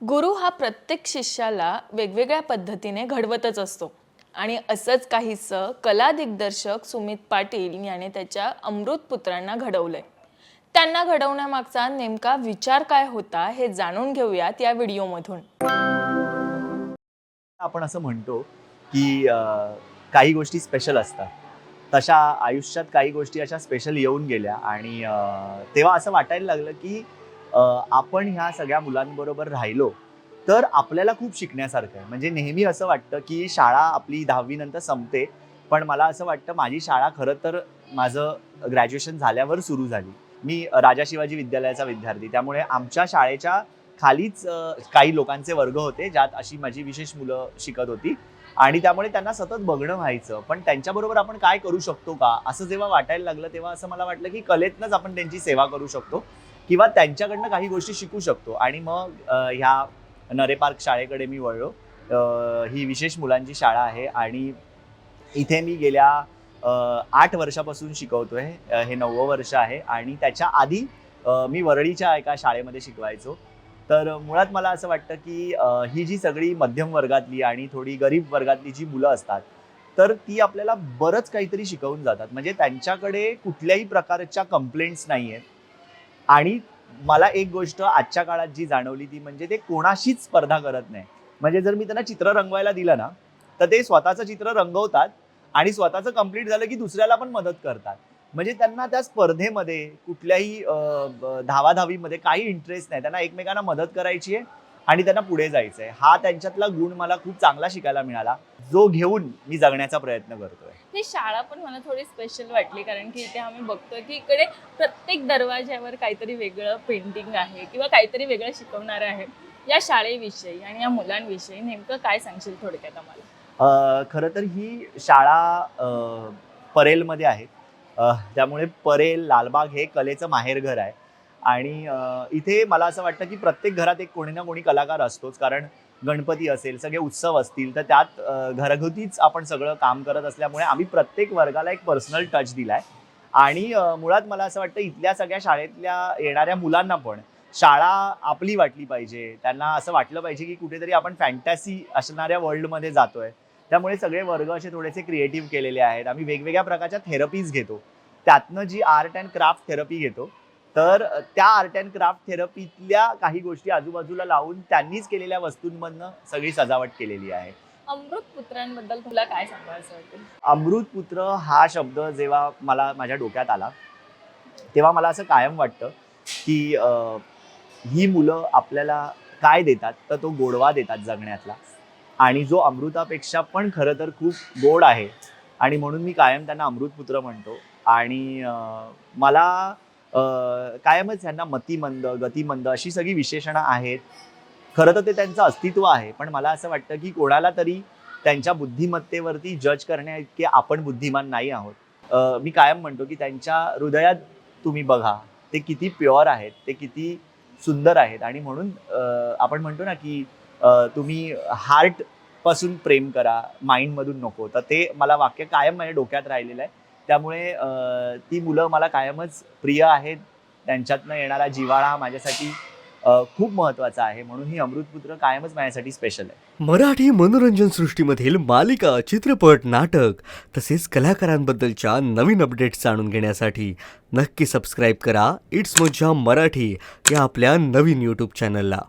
गुरु हा प्रत्येक शिष्याला वेगवेगळ्या पद्धतीने घडवतच असतो. आणि असंच काहीसं कला दिग्दर्शक सुमित पाटील याने त्याच्या अमृत पुत्रांना घडवलंय. त्यांना घडवण्यामागचा नेमका विचार काय होता हे जाणून घेऊयात या व्हिडिओमधून. आपण असं म्हणतो की काही गोष्टी स्पेशल असतात. तशा आयुष्यात काही गोष्टी अशा स्पेशल येऊन गेल्या आणि तेव्हा असं वाटायला लागलं की आपण ह्या सगळ्या मुलांबरोबर राहिलो तर आपल्याला खूप शिकण्यासारखं आहे. म्हणजे नेहमी असं वाटतं की शाळा आपली दहावीनंतर संपते पण मला असं वाटतं माझी शाळा खरं तर माझं ग्रॅज्युएशन झाल्यावर सुरू झाली. मी राजा शिवाजी विद्यालयाचा विद्यार्थी त्यामुळे आमच्या शाळेच्या खालीच काही लोकांचे वर्ग होते ज्यात अशी माझी विशेष मुलं शिकत होती. आणि त्यामुळे त्यांना सतत बघणं व्हायचं पण त्यांच्याबरोबर आपण काय करू शकतो का? असं जेव्हा वाटायला लागलं तेव्हा असं मला वाटलं की कलेतनंच आपण त्यांची सेवा करू शकतो. किंवा त्यांच्याकडनं काही गोष्टी शिकू शकतो. आणि मग ह्या नरे पार्क शाळेकडे मी वळलो. ही विशेष मुलांची शाळा आहे आणि इथे मी गेल्या आठ वर्षापासून शिकवतोय. हे नववं वर्ष आहे आणि त्याच्या आधी मी वरळीच्या एका शाळेमध्ये शिकवायचो. तर मुळात मला असं वाटतं की ही जी सगळी मध्यम वर्गातली आणि थोडी गरीब वर्गातली जी मुलं असतात तर ती आपल्याला बरंच काहीतरी शिकवून जातात. म्हणजे त्यांच्याकडे कुठल्याही प्रकारच्या कंप्लेंट्स नाही आहेत आणि मला एक गोष्ट आजच्या काळात जी जाणवली ती म्हणजे ते कोणाशीच स्पर्धा करत नाही. म्हणजे जर मी त्यांना चित्र रंगवायला दिलं ना तर ते स्वतःचं चित्र रंगवतात आणि स्वतःचं कंप्लीट झालं की दुसऱ्याला पण मदत करतात. म्हणजे त्यांना त्या स्पर्धेमध्ये कुठल्याही धावाधावीमध्ये काही इंटरेस्ट नाही. त्यांना एकमेकांना मदत करायची आहे. आणि त्यांना पुढे जायचं आहे हा त्यांच्यातला गुण मला खूप चांगला शिकायला मिळाला. जो घेऊन मी जगण्याचा प्रयत्न करतोय. ही शाळा पण मला थोडी स्पेशल वाटली. कारण की इथे आम्ही बघतोय की इकडे प्रत्येक दरवाज्यावर काहीतरी वेगळं पेंटिंग आहे किंवा काहीतरी वेगळं शिकवणारं आहे या शाळेविषयी आणि या मुलांविषयी. नेमकं काय सांगशील थोडक्यात आम्हाला? खरं तर ही शाळा परेलमध्ये आहे. त्यामुळे परेल लालबाग हे कलेचं माहेरघर आहे. आणि इथे मला असं वाटतं की प्रत्येक घरात एक कोणी ना कोणी कलाकार असतोच. कारण गणपती असेल सगळे उत्सव असतील तर त्यात घरगुतीच आपण सगळं काम करत असल्यामुळे आम्ही प्रत्येक वर्गाला एक पर्सनल टच दिलाय. आणि मुळात मला असं वाटतं इथल्या सगळ्या शाळेतल्या येणाऱ्या मुलांना पण शाळा आपली वाटली पाहिजे. त्यांना असं वाटलं पाहिजे की कुठेतरी आपण फॅन्टॅसी असणाऱ्या वर्ल्डमध्ये जातोय. त्यामुळे सगळे वर्ग असे थोडेसे क्रिएटिव्ह केलेले आहेत. आम्ही वेगवेगळ्या प्रकारच्या थेरपीज घेतो. त्यातनं जी आर्ट अँड क्राफ्ट थेरपी घेतो तर त्या आर्ट अँड क्राफ्ट थेरपीतल्या काही गोष्टी आजूबाजूला लावून त्यांनीच केलेल्या वस्तूंमधनं सगळी सजावट केलेली आहे. अमृत पुत्रांबद्दल तुला काय सांगायचं वाटेल अमृतपुत्र हा शब्द जेव्हा मला माझ्या डोक्यात आला तेव्हा मला असं कायम वाटतं की अं, ही मुलं आपल्याला काय देतात तर तो गोडवा देतात जगण्यातला. आणि जो अमृतापेक्षा पण खरं तर खूप गोड आहे. आणि म्हणून मी कायम त्यांना अमृतपुत्र म्हणतो. आणि अं, मला कायमच यांना मतिमंद गतिमंद अशी सगळी विशेषणं आहेत. खरं तर ते त्यांचं अस्तित्व आहे पण मला असं वाटतं की कोणाला तरी त्यांच्या बुद्धिमत्तेवरती जज करण्या इतके आपण बुद्धिमान नाही आहोत. मी कायम म्हणतो की त्यांच्या हृदयात तुम्ही बघा ते किती प्युअर आहेत ते किती सुंदर आहेत आणि म्हणून आपण म्हणतो ना की तुम्ही हार्टपासून प्रेम करा माइंडमधून नको. तर ते मला वाक्य कायम माझ्या डोक्यात राहिलेलं आहे. त्यामुळे ती मुलं मला कायमच प्रिय आहेत. त्यांच्यातनं येणारा जिव्हाळा हा माझ्यासाठी खूप महत्त्वाचा आहे. म्हणून ही अमृतपुत्र कायमच माझ्यासाठी स्पेशल आहे. मराठी मनोरंजन सृष्टीमधील मालिका चित्रपट नाटक तसेच कलाकारांबद्दलच्या नवीन अपडेट्स जाणून घेण्यासाठी नक्की सबस्क्राईब करा. इट्स मोजा मराठी या आपल्या नवीन यूट्यूब चॅनलला